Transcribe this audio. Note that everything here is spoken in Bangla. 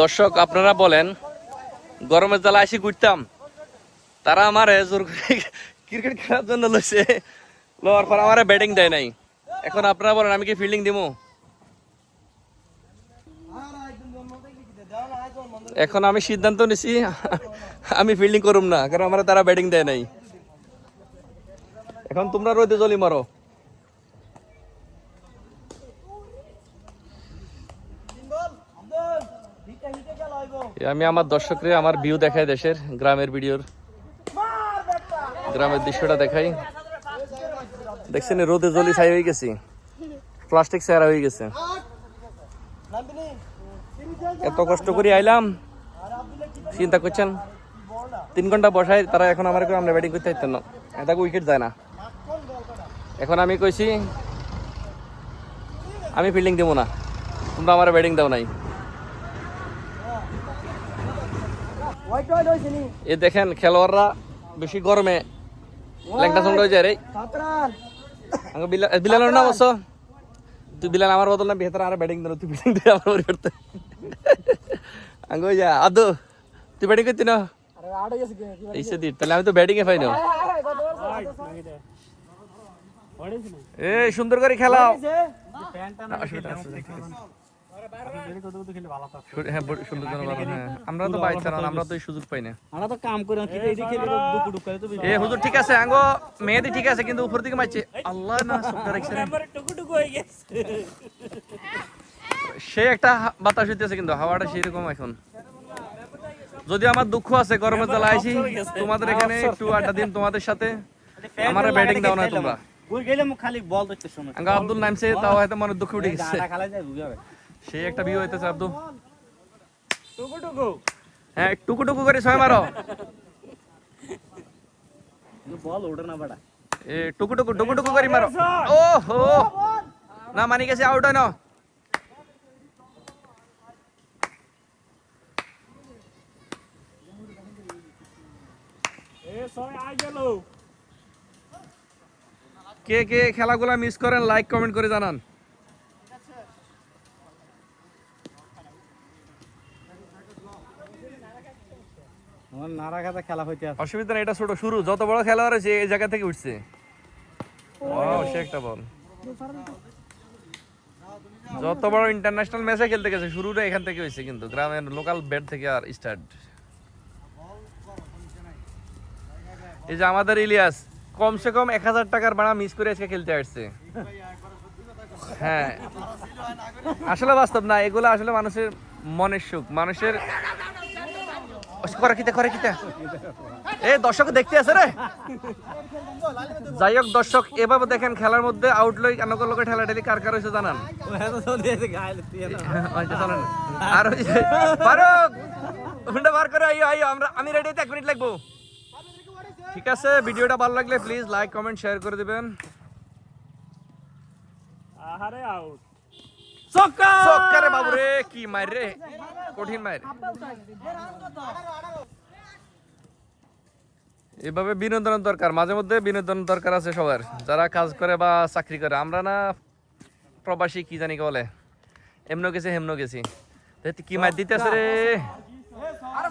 দর্শক, আপনারা বলেন, গরমের জ্বালা আসি ঘুরতাম। তারা আমারে জোর করে ক্রিকেট খেলার জন্য লইছে। লওয়ার পর আমারে ব্যাটিং দেয় নাই। এখন আপনারা বলেন, আমি কি ফিল্ডিং দিমু? এখন আমি সিদ্ধান্ত নিছি, আমি ফিল্ডিং করুম না, কারণ আমার তারা ব্যাটিং দেয় নাই। এখন তোমরা রোদে জলি মারো। আমি আমার দর্শকরে আমার ভিউ দেখাই দেশের গ্রামের ভিডিওর। গ্রামের দৃশ্যটা দেখাই। দেখছেন, রোদে জলি ছাই হয়ে গেছি। প্লাস্টিক চেহারা হয়ে গেছে। এত কষ্ট করে আইলাম। চিন্তা করছেন, তিন ঘণ্টা বসাই তারা এখন আমার আমরা ব্যাটিং করতে পারতেন না। এটা উইকেট যায় না। এখন আমি কইছি, আমি ফিল্ডিং দেবো না। তোমরা আমার ব্যাটিং দাও নাই। এ দেখেন খেলোয়াড়রা বেশি গরমে ল্যাংটা সঙ্গে হয়ে যায় রে। বিলালের নাম অবশ্য তুই বিলাল আমার বদল না বেহতার আর ব্যাটিং দিল তুই ব্যাটিং দিয়ে আমার পরিবর্তে আঙ্গো যা আদো তুই ব্যাটিং করতি না? এইসে দিট তাহলে আমি তো ব্যাটিং এ পাই না। এ সুন্দর করে খেলাও। না, আসলে- আসলে ঠিক আছে। হ্যাঁ সুন্দর করে হ্যাঁ। আমরা তো বাইক চালান আমরা তো এই সুযোগ পাই না। আমরা তো কাম করে কি এই খেলে দুপুর দুপুর করে তো এ হুজুর ঠিক আছে আঙ্গো মেহেদি ঠিক আছে কিন্তু উপর দিকে মারছে। আল্লাহ না সব রাখছেন টুকু টুকু হয়ে গেছে। সে একটা বাতাস হইতেছে কিন্তু হাওয়াটা সেই রকম এখন। যদি আমার দুঃখ আছে গরমের জ্বালা আইছি তোমাদের এখানে একটু আড্ডা দিন তোমাদের সাথে। আমার ব্যাটিং দাও না তোমরা। বুঝ গেলে মুখ খালি বল দেখতে শুনো। আঙ্গা আব্দুল নামছে তাও হয়তো মনে দুঃখ উঠে গেছে। সেই একটা ভিউ হইতেছে আব্দুল টুকু টুকু হ্যাঁ টুকু টুকু করে ছয় মারো। বল ওঠে না এ টুকু টুকু টুকু টুকু করে মারো ও হো না মানি গেছে আউট হয় না। এ সবাই আই গেল। কে কে খেলাগুলা মিস করেন লাইক কমেন্ট করে জানান। আমার খাতা খেলা হইতে আছে। অসুবিধা এটা ছোট, শুরু। যত বড় খেলোয়াড় আছে, এই জায়গা থেকে উঠছে। সে একটা বল যত বড় ইন্টারন্যাশনাল ম্যাচে খেলতে গেছে, শুরুটা এখান থেকে হয়েছে কিন্তু, গ্রামের লোকাল ব্যাট থেকে আর স্টার্ট এই যে আমাদের ইলিয়াস, কমসে কম এক হাজার টাকার ভাড়া মিস করে আজকে খেলতে আসছে। হ্যাঁ। আসলে বাস্তব না, এগুলো আসলে মানুষের মনের সুখ। মানুষের এ দর্শক দেখতে আছে রে। যাই হোক দর্শক দেখেন খেলার মধ্যে লোকে ঠেলা ঠেলি কার জানান। আচ্ছা, আর আমি এক মিনিট লাগবো। ঠিক আছে ভিডিওটা ভালো লাগলে প্লিজ লাইক কমেন্ট শেয়ার করে দিবেন। আহারে আউট এভাবে বিনোদনের দরকার, মাঝে মধ্যে বিনোদন দরকার আছে সবার। যারা কাজ করে বা চাকরি করে, আমরা না প্রবাসী, কি জানি বলে? এমন গেছি হেমন গেছি। কি মার দিতেছে রে?